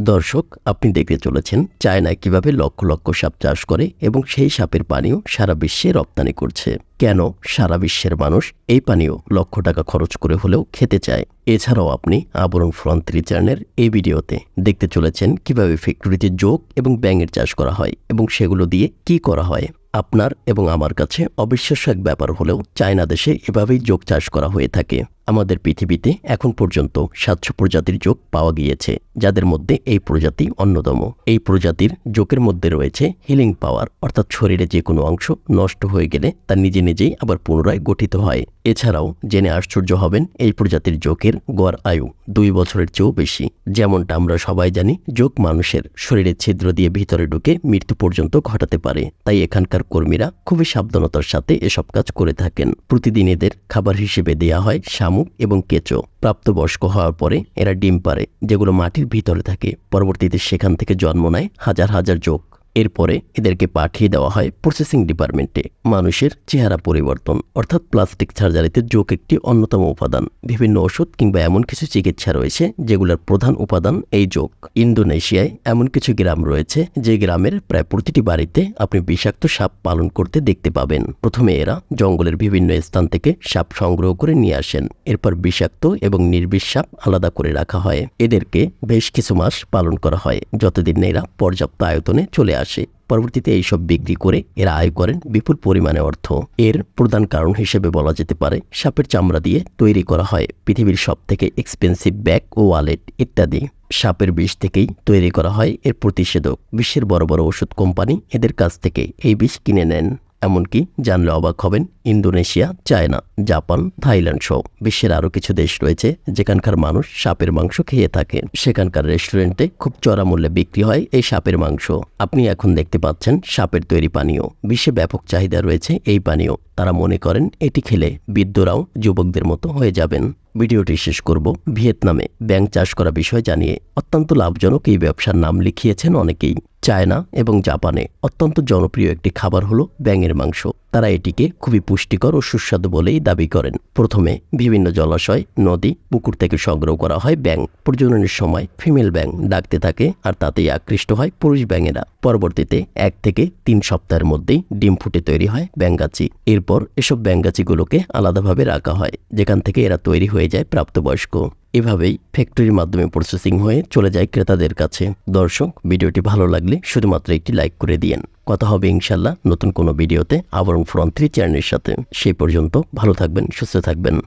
দর্শক, আপনি দেখতে চলেছেন চায়নায় কীভাবে লক্ষ লক্ষ সাপ চাষ করে এবং সেই সাপের পানীয় সারা বিশ্বে রপ্তানি করছে। কেন সারা বিশ্বের মানুষ এই পানীয় লক্ষ টাকা খরচ করে হলেও খেতে চায়? এছাড়াও আপনি আবরণ ফ্রন্ট থ্রি চ্যানেলের এই ভিডিওতে দেখতে চলেছেন কীভাবে ফ্যাক্টরিতে যোগ এবং ব্যাঙের চাষ করা হয় এবং সেগুলো দিয়ে কি করা হয়। আপনার এবং আমার কাছে অবিশ্বাস্য এক ব্যাপার হলেও চায়না দেশে এভাবেই যোগ চাষ করা হয়ে থাকে। আমাদের পৃথিবীতে এখন পর্যন্ত সাতশো প্রজাতির যোগ পাওয়া গিয়েছে, যাদের মধ্যে এই প্রজাতি অন্যতম। এই প্রজাতির যোগের মধ্যে রয়েছে হিলিং পাওয়ার, অর্থাৎ শরীরে যে কোনো অংশ নষ্ট হয়ে গেলে তা নিজে নিজেই আবার পুনরায় গঠিত হয়। এছাড়াও জেনে আশ্চর্য হবেন এই প্রজাতির যোগের গড় আয়ু দুই বছরের চেয়েও বেশি। যেমনটা আমরা সবাই জানি যোগ মানুষের শরীরে ছিদ্র দিয়ে ভিতরে ঢুকে মৃত্যু পর্যন্ত ঘটাতে পারে। তাই এখানকার কর্মীরা খুবই সাবধানতার সাথে এসব কাজ করে থাকেন। প্রতিদিন এদের খাবার হিসেবে দেয়া হয় শামুক এবং কেঁচো। প্রাপ্তবয়স্ক হওয়ার পরে এরা ডিম পারে যেগুলো মাটির ভিতরে থাকে। পরবর্তীতে সেখান থেকে জন্ম নেয় হাজার হাজার যোগ এরপরে এদেরকে পাঠিয়ে দেওয়া হয় প্রসেসিং ডিপার্টমেন্টে মানুষের চেহারা পরিবর্তন, অর্থাৎ প্লাস্টিক সার্জারিতে যোগ একটি অন্যতম উপাদান। বিভিন্ন ওষুধ কিংবা এমন কিছু চিকিৎসা রয়েছে যেগুলোর প্রধান উপাদান এই যোগ। ইন্দোনেশিয়ায় এমন কিছু গ্রাম রয়েছে যে গ্রামের প্রায় প্রতিটি বাড়িতে আপনি বিষাক্ত সাপ পালন করতে দেখতে পাবেন। প্রথমে এরা জঙ্গলের বিভিন্ন স্থান থেকে সাপ সংগ্রহ করে নিয়ে আসেন। এরপর বিষাক্ত এবং নির্বিষ সাপ আলাদা করে রাখা হয়। এদেরকে বেশ কিছু মাস পালন করা হয়, যতদিন এরা পর্যাপ্ত আয়তনে চলে আসে। পরবর্তীতে এইসব বিক্রি করে এরা আয় করেন বিপুল পরিমাণে অর্থ। এর প্রধান কারণ হিসেবে বলা যেতে পারে সাপের চামড়া দিয়ে তৈরি করা হয় পৃথিবীর সব থেকে এক্সপেন্সিভ ব্যাগ ও ওয়ালেট ইত্যাদি। সাপের বিষ থেকেই তৈরি করা হয় এর প্রতিষেধক। বিশ্বের বড় বড় ওষুধ কোম্পানি এদের কাছ থেকে এই বিষ কিনে নেন। এমনকি জানলে অবাক হবেন ইন্দোনেশিয়া, চায়না, জাপান, থাইল্যান্ড সহ বিশ্বের আরও কিছু দেশ রয়েছে যেখানকার মানুষ সাপের মাংস খেয়ে থাকে। সেখানকার রেস্টুরেন্টে খুব চড়া মূল্যে বিক্রি হয় এই সাপের মাংস। আপনি এখন দেখতে পাচ্ছেন সাপের তৈরি পানীয়। বিশ্বে ব্যাপক চাহিদা রয়েছে এই পানীয়। তারা মনে করেন এটি খেলে বৃদ্ধরাও যুবকদের মতো হয়ে যাবেন। ভিডিওটি শেষ করব ভিয়েতনামে। ব্যাং চাষ করা বিষয় জানিয়ে অত্যন্ত লাভজনক এই ব্যবসার নাম লিখিয়েছেন অনেকেই। চায়না এবং জাপানে অত্যন্ত জনপ্রিয় একটি খাবার হলো ব্যাঙের মাংস। তারা এটিকে খুবই পুষ্টিকর ও সুস্বাদু বলেই দাবি করেন। প্রথমে বিভিন্ন জলাশয়, নদী, পুকুর থেকে সংগ্রহ করা হয় ব্যাং প্রজননের সময় ফিমেল ব্যাং ডাকতে থাকে আর তাতেই আকৃষ্ট হয় পুরুষ ব্যাঙেরা। পরবর্তীতে এক থেকে তিন সপ্তাহের মধ্যেই ডিম ফুটে তৈরি হয় ব্যাঙ্গাচি এরপর এসব ব্যাঙ্গাচিগুলোকে আলাদাভাবে রাখা হয়, যেখান থেকে এরা তৈরি হয়ে যায় প্রাপ্তবয়স্ক। এভাবেই ফ্যাক্টরির মাধ্যমে প্রসেসিং হয়ে চলে যায় ক্রেতাদের কাছে। দর্শক, ভিডিওটি ভালো লাগলে শুধুমাত্র একটি লাইক করে দিয়েন। কথা হবে ইনশাল্লাহ নতুন কোনো ভিডিওতে। আবরং ফ্রন্ট থ্রি চ্যানেলের সাথে। সেই পর্যন্ত ভালো থাকবেন, সুস্থ থাকবেন।